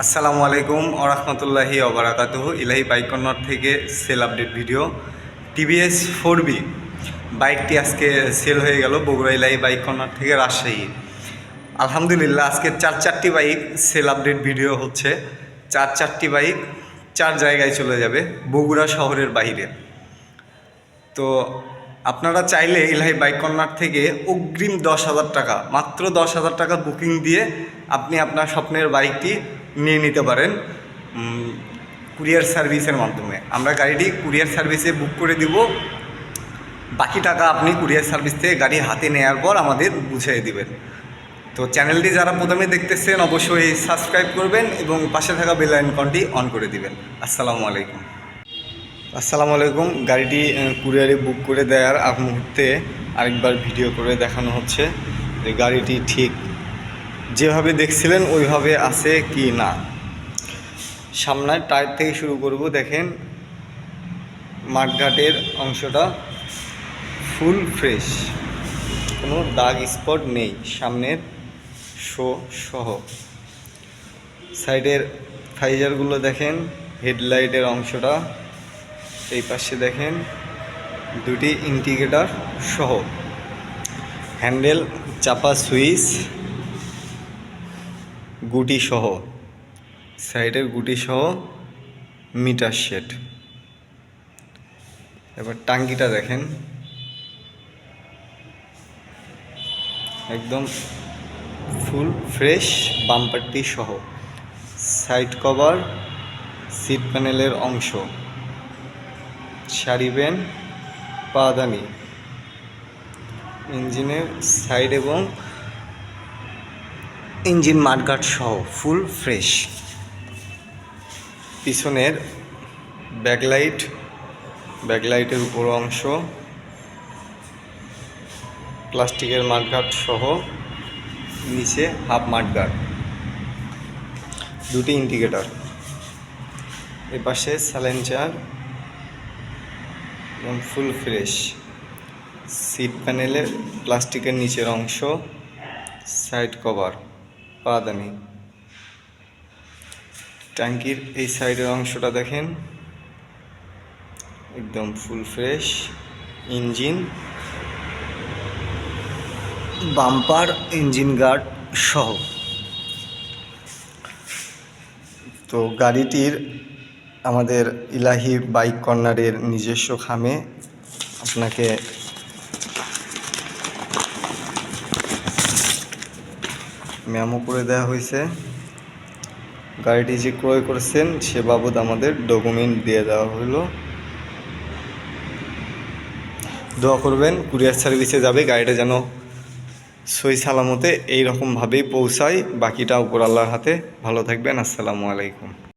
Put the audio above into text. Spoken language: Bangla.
আসসালামু আলাইকুম ওরহমতুল্লাহি ওবরাকাতুহ ইলাহি বাইক কর্নার থেকে sale update video. TVS four B বাইকটি আজকে সেল হয়ে গেল বগুড়া ইলাহি বাইক কর্নার থেকে রাজশাহী। আলহামদুলিল্লাহ, আজকে চার চারটি বাইক সেল আপডেট ভিডিও হচ্ছে। চার চারটি বাইক চার জায়গায় চলে যাবে, বগুড়া শহরের বাইরে। তো আপনারা চাইলে ইলাহি বাইক কর্নার থেকে অগ্রিম দশ হাজার টাকা, মাত্র দশ হাজার টাকা বুকিং দিয়ে আপনি আপনার স্বপ্নের বাইকটি নিয়ে নিতে পারেন কুরিয়ার সার্ভিসের মাধ্যমে। আমরা গাড়িটি কুরিয়ার সার্ভিসে বুক করে দিব। বাকি টাকা আপনি কুরিয়ার সার্ভিস থেকে গাড়ি হাতে নেওয়ার পর আমাদের বুঝিয়ে দিবেন। তো চ্যানেলটি যারা প্রথমে দেখতেছেন, অবশ্যই সাবস্ক্রাইব করবেন এবং পাশে থাকা বেল আইকনটি অন করে দিবেন। আসসালামু আলাইকুম। আসসালামু আলাইকুম। গাড়িটি কুরিয়ারে বুক করে দেওয়ার আগ মুহূর্তে আরেকবার ভিডিও করে দেখানো হচ্ছে। যে গাড়িটি ঠিক যেভাবে দেখছিলেন, ওইভাবে আছে কি না? সামনের টায়ার থেকে শুরু করব, দেখেন। মাঠঘাটের অংশটা ফুল ফ্রেশ। কোনো দাগ স্পট নেই, সামনের শো সহ। সাইডের ফাইজারগুলো দেখেন, হেডলাইটের অংশটা। এই পাশে দেখেন, দুটি ইন্ডিকেটর সহ। হ্যান্ডেল, চাপা সুইচ। গুটি সহ, সাইডের গুটি সহ মিটার শেড। এবার টাঙ্কিটা দেখেন। একদম ফুল, ফ্রেশ বাম্পারটি সহ, সাইড কভার, সিট প্যানেলের অংশ সারিবেন পাদানি, ইঞ্জিনের সাইড এবং ইঞ্জিন মাঠগাট সহ ফুল ফ্রেশ। পিছনের ব্যাকলাইট, ব্যাকলাইটের উপর অংশ, প্লাস্টিকের মাঠগাট সহ নিচে হাফ মাঠগাট দুটি ইন্ডিকেটর। এপাশে স্যালেঞ্চার এবং ফুল ফ্রেশ। সিট প্যানেলের প্লাস্টিকের নিচের অংশ, সাইড কভার। পাদানি। ট্যাঙ্কির এই সাইডের অংশটা দেখেন। একদম full fresh, engine. Bumper, engine guard সহ। তো গাড়িটির আমাদের ইলাহি বাইক কর্নারের নিজস্ব খামে আপনাকে মেমো করে দেওয়া হয়েছে। গাড়িটি যে ক্রয় করেছেন, সে বাবদ আমাদের ডকুমেন্ট দিয়ে দেওয়া হলো। দোয়া করবেন, কুরিয়ার সার্ভিসে যাবে, গাড়িটা যেন সই সালামতে এইরকমভাবেই পৌঁছায়। বাকিটা উপর আল্লাহর হাতে। ভালো থাকবেন, আসসালামু আলাইকুম।